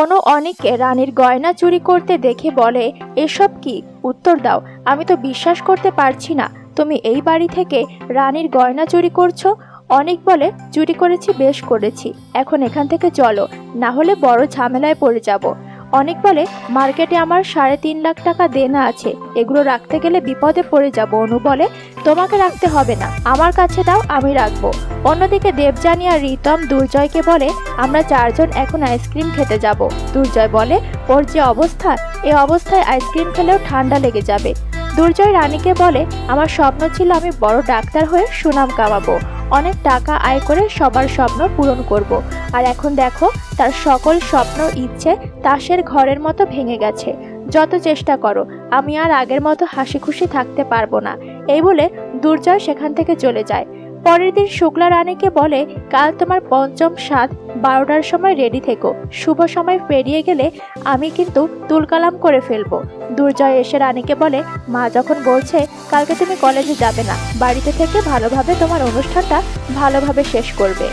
অনু অনেককে রানীর গয়না চুরি করতে দেখে বলে, এসব কি? উত্তর দাও, আমি তো বিশ্বাস করতে পারছি না। তুমি এই বাড়ি থেকে রানীর গয়না চুরি করছ? অনেক বলে, চুরি করেছি, বেশ করেছি। এখন এখান থেকে চলো, না হলে বড় ঝামেলায় পড়ে যাব। অনেক বলে, মার্কেটে আমার সাড়ে তিন লাখ টাকা দেনা আছে, এগুলো রাখতে গেলে বিপদে পড়ে যাব। অনু বলে, তোমাকে রাখতে হবে না, আমার কাছে দাও, আমি রাখব। অন্যদিকে দেবযানী আর রিতম দুর্জয়কে বলে, আমরা চারজন এখন আইসক্রিম খেতে যাব। দুর্জয় বলে, ওর যে অবস্থা, এ অবস্থায় আইসক্রিম খেলেও ঠান্ডা লেগে যাবে। দুর্জয় রানীকে বলে, আমার স্বপ্ন ছিল আমি বড় ডাক্তার হয়ে সুনাম কামাবো। অনেক টাকা আয় করে সবার স্বপ্ন পূরণ করব। আর এখন দেখো, তার সকল স্বপ্ন, ইচ্ছে তাসের ঘরের মতো ভেঙে গেছে। যত চেষ্টা করো, আমি আর আগের মতো হাসি খুশি থাকতে পারব না। এই বলে দুর্জয় সেখান থেকে চলে যায়। পরের দিন শুক্লা রানীকে বলে, কাল তোমার পঞ্চম সাত বারোটার সময় রেডি থেকো। শুভ সময় পেরিয়ে গেলে আমি কিন্তু তুলকালাম করে ফেলব। দুর্জয় এসে রানীকে বলে, মা যখন বলছে, কালকে তুমি কলেজে যাবে না। বাড়িতে থেকে ভালোভাবে তোমার অনুষ্ঠানটা ভালোভাবে শেষ করবে।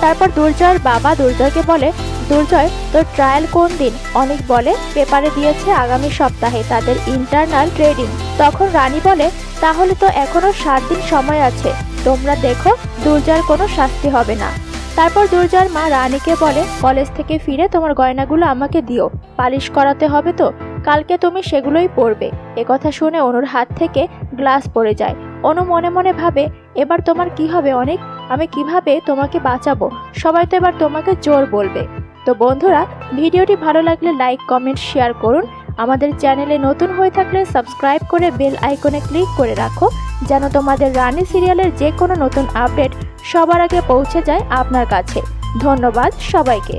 তারপর দুর্জয়ের বাবা দুর্জয়কে বলে, দুর্জয়, তোর ট্রায়াল কোন দিন? অনেক বলে, পেপারে দিয়েছে আগামী সপ্তাহে, তাদের ইন্টারনাল ট্রেডিং তখন রানী বলে, তাহলে তো এখনও সাত দিন সময় আছে। তোমরা দেখো, দুর্জয়ের কোনো শাস্তি হবে না। তারপর দুর্জয়ের মা রানীকে বলে, কলেজ থেকে ফিরে তোমার গয়নাগুলো আমাকে দিও। পালিশ করাতে হবে তো? কালকে তুমি সেগুলোই পরবে। কথা শুনে অনুর হাত থেকে গ্লাস পড়ে যায়। অনু মনে মনে ভাবে, এবার তোমার কি হবে অনেক? আমি কীভাবে তোমাকে বাঁচাবো? সবাই তো এবার তোমাকে জোর বলবে। তো বন্ধুরা, ভিডিওটি ভালো লাগলে লাইক, কমেন্ট, শেয়ার করুন। আমাদের চ্যানেলে নতুন হয়ে থাকলে সাবস্ক্রাইব করে বেল আইকনে ক্লিক করে রাখো, যেন তোমাদের রানি সিরিয়ালের যে কোনো নতুন আপডেট সবার আগে পৌঁছে যায় আপনার কাছে। ধন্যবাদ সবাইকে।